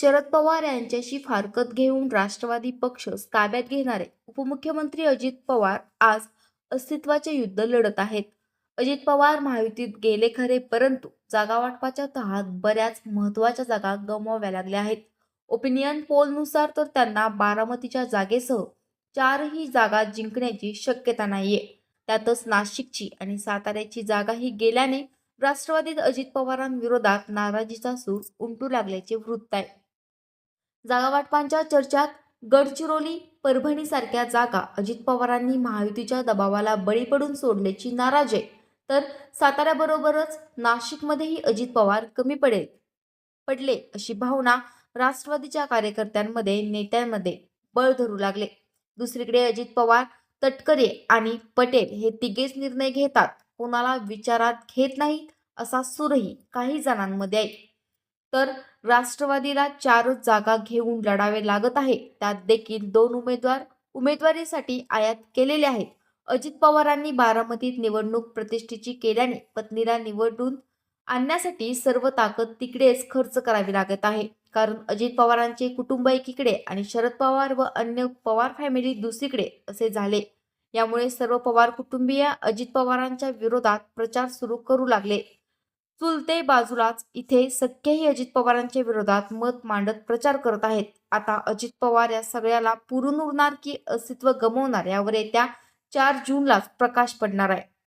शरद पवार यांच्याशी फारकत घेऊन राष्ट्रवादी पक्ष ताब्यात घेणारे उपमुख्यमंत्री अजित पवार आज अस्तित्वाचे युद्ध लढत आहेत. अजित पवार महायुतीत गेले खरे परंतु जागा वाटपाच्या तहात बऱ्याच महत्त्वाच्या जागा गमवाव्या लागल्या आहेत. ओपिनियन पोलनुसार तर त्यांना बारामतीच्या जागेसह चारही जागा जिंकण्याची शक्यता नाहीये. त्यातच नाशिकची आणि साताऱ्याची जागाही गेल्याने राष्ट्रवादीत अजित पवारांविरोधात नाराजीचा सूर उमटू लागल्याचे वृत्त आहे. जागावाटपांच्या चर्चात गडचिरोली परभणी सारख्या जागा अजित पवारांनी महायुतीच्या दबावाला बळी पडून सोडल्याची नाराज. आहे तर साताऱ्याबरोबरच नाशिकमध्येही अजित पवार कमी पडेल पडले अशी भावना राष्ट्रवादीच्या कार्यकर्त्यांमध्ये नेत्यांमध्ये बळ धरू लागले. दुसरीकडे अजित पवार तटकरे आणि पटेल हे तिघेच निर्णय घेतात. कोणाला विचारात घेत नाहीत असा सूरही काही जणांमध्ये आहे. तर राष्ट्रवादीला चारच जागा घेऊन लढावे लागत आहे. त्यात देखील दोन उमेदवार उमेदवारीसाठी आयात केलेले आहेत. अजित पवारांनी बारामतीत निवडणूक प्रतिष्ठेची केल्याने पत्नीला निवडून आणण्यासाठी सर्व ताकद तिकडेच खर्च करावी लागत आहे. कारण अजित पवारांचे कुटुंब एकीकडे आणि शरद पवार व अन्य पवार फॅमिली दुसरीकडे असे झाले. यामुळे सर्व पवार कुटुंबीय अजित पवारांच्या विरोधात प्रचार सुरू करू लागले. चुलते बाजूलाच इथे सख्यही अजित पवारांच्या विरोधात मत मांडत प्रचार करत आहेत. आता अजित पवार या सगळ्याला पुरून उरणार की अस्तित्व गमवणार यावर येत्या चार जूनलाच प्रकाश पडणार आहे.